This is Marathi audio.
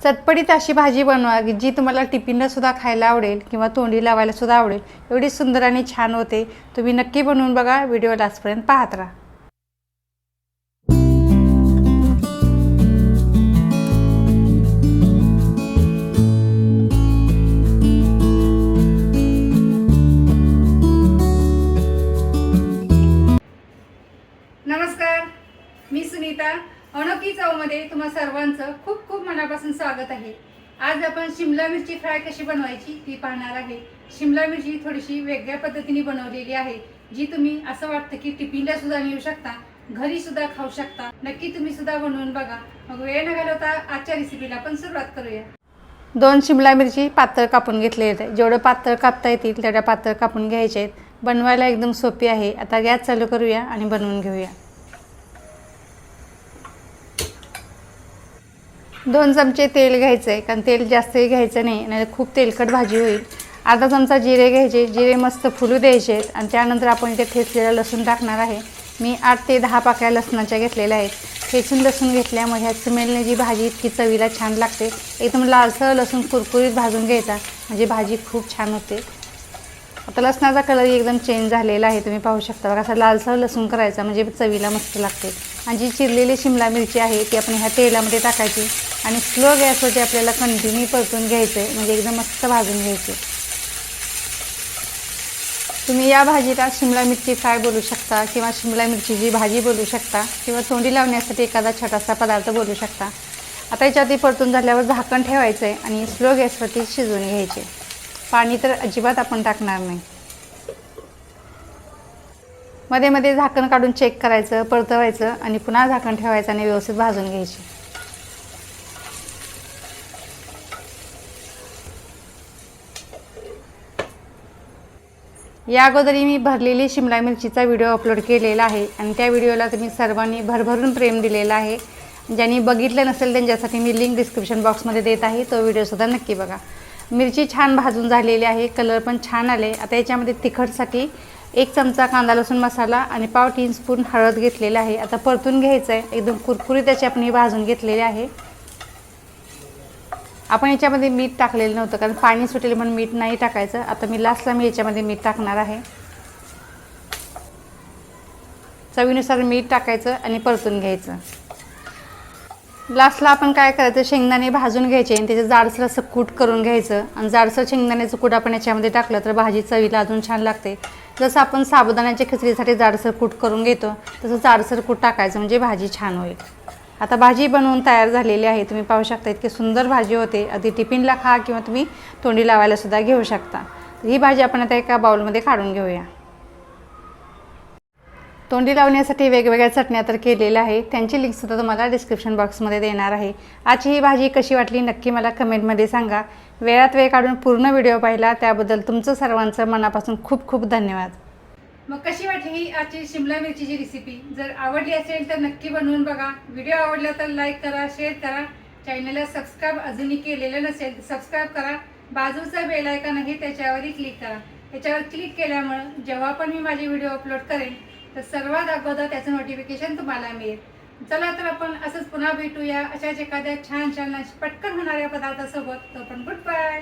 चटपटीत अशी भाजी बनवा की जी तुम्हाला टिफिनला सुद्धा खायला आवडेल किंवा तोंडी लावायला सुद्धा आवडेल एवढी सुंदर आणि छान होते. तुम्ही नक्की बनवून बघा व्हिडिओ लास्टपर्यंत पाहत राहा. नमस्कार मी सुनीता अनोखी चवमध्ये तुम्हा सर्वांचं खूप खूप मनापासून स्वागत आहे. आज आपण शिमला मिरची फ्राय कशी बनवायची ती पाहणार आहे. शिमला मिरची थोडीशी वेगळ्या पद्धतीने बनवलेली आहे. जी तुम्ही असं वाटतं की टिफिनला सुद्धा नेऊ शकता घरी सुद्धा खाऊ शकता. नक्की तुम्ही सुद्धा बनवून बघा. मग वेळ न घालवता आजच्या रेसिपीला आपण सुरुवात करूया. दोन शिमला मिरची पातळ कापून घेतले आहेत जेवढं पातळ कापता येतील तेवढ्या पातळ कापून घ्यायचे आहेत. बनवायला एकदम सोपी आहे. आता गॅस चालू करूया आणि बनवून घेऊया. दोन चमचे तेल घ्यायचं आहे कारण तेल जास्तही घ्यायचं नाही नाही खूप तेलकट भाजी होईल. अर्धा चमचा जिरे घ्यायचे जिरे मस्त फुलू द्यायचे आहेत आणि त्यानंतर आपण इथे ठेचलेला लसूण टाकणार आहे. मी आठ ते दहा पाकळ्या लसणाच्या घेतलेल्या आहेत. ठेचून लसूण घेतल्यामुळे ह्या स्मेलने जी भाजी इतकी चवीला छान लागते. एकदम लालसर लसूण कुरकुरीत भाजून घ्यायचा म्हणजे भाजी खूप छान होते. आता लसणाचा कलर एकदम चेंज झालेला आहे तुम्ही पाहू शकता. बघा असा लालसर लसूण करायचा म्हणजे चवीला मस्त लागते. आणि जी चिरलेली शिमला मिरची आहे ती आपण ह्या तेलामध्ये टाकायची. आणि स्लो गॅसवरती आपल्याला कंटिन्यू परतून घ्यायचं आहे म्हणजे एकदम मस्त भाजून घ्यायचे तुम्ही या भाजीला शिमला मिरची फ्राय बोलू शकता किंवा शिमला मिरचीची भाजी बोलू शकता किंवा तोंडी लावण्यासाठी एखादा छोटासा पदार्थ बोलू शकता. आता याच्यात परतून झाल्यावर झाकण ठेवायचं आहे आणि स्लो गॅसवरती शिजवून घ्यायचे पाणी तर अजिबात आपण टाकणार नाही. मध्ये मध्ये झाकण काढून चेक करायचं परतवायचं आणि पुन्हा झाकण ठेवायचं आणि व्यवस्थित भाजून घ्यायचे. या अगोदरही मी भरलेली शिमला मिरचीचा व्हिडिओ अपलोड केलेला आहे आणि त्या व्हिडिओला तुम्ही सर्वांनी भरभरून प्रेम दिलेला आहे. ज्यांनी बघितलं नसेल त्यांच्यासाठी मी लिंक डिस्क्रिप्शन बॉक्समध्ये देत आहे. तो व्हिडिओसुद्धा नक्की बघा. मिरची छान भाजून झालेली आहे. कलर पण छान आले. आता याच्यामध्ये तिखटसाठी एक चमचा कांदा लसूण मसाला आणि पाव टी स्पून हळद घेतलेला आहे. आता परतून घ्यायचं आहे एकदम कुरकुरीत त्याची आपण ही भाजून घेतलेली आहे. आपण याच्यामध्ये मीठ टाकलेलं नव्हतं कारण पाणी सुटेल म्हणून मीठ नाही टाकायचं. आता मी लास्टला मी याच्यामध्ये मीठ टाकणार आहे. चवीनुसार मीठ टाकायचं आणि परतून घ्यायचं. लास्टला आपण काय करायचं शेंगदाणे भाजून घ्यायचे आणि त्याचं जाडसर असं कूट करून घ्यायचं. आणि जाडसर शेंगदाण्याचं कूट आपण याच्यामध्ये टाकलं तर भाजी चवीला अजून छान लागते. जसं आपण साबुदाण्याच्या खिचडीसाठी जाडसर कूट करून घेतो तसं जाडसर कूट टाकायचं म्हणजे भाजी छान होईल. आता भाजी बनवून तयार झालेली आहे. तुम्ही पाहू शकता इतकी सुंदर भाजी होते. अगदी टिफिनला खा किंवा तुम्ही तोंडी लावायलासुद्धा घेऊ शकता. ही भाजी आपण आता एका बाउलमध्ये काढून घेऊया. तोंडी लावण्यासाठी वेगवेगळ्या चटण्या तर केलेल्या आहे त्यांची लिंकसुद्धा तुम्हाला डिस्क्रिप्शन बॉक्समध्ये देणार आहे. आजची ही भाजी कशी वाटली नक्की मला कमेंटमध्ये सांगा. वेळात वेळ काढून पूर्ण व्हिडिओ पाहिला. त्याबद्दल तुमचं सर्वांचं मनापासून खूप खूप धन्यवाद. मग कशी वाटली ही आजची शिमला मिरचीची रेसिपी जर आवडली असेल तर नक्की बनवून बघा. व्हिडिओ आवडला तर लाईक करा शेअर करा. चॅनलला सबस्क्राईब अजूनही केलेलं नसेल तर सबस्क्राईब करा. बाजूचा बेल आयकॉन आहे त्याच्यावरही क्लिक करा. त्याच्यावर क्लिक केल्यामुळं जेव्हा पण मी माझे व्हिडिओ अपलोड करेन तर सर्वात अगोदर त्याचं नोटिफिकेशन तुम्हाला मिळेल. चला तर आपण असंच पुन्हा भेटूया अशाच एखाद्या छान छान पटकन होणाऱ्या पदार्थासोबत. तो पण गुड बाय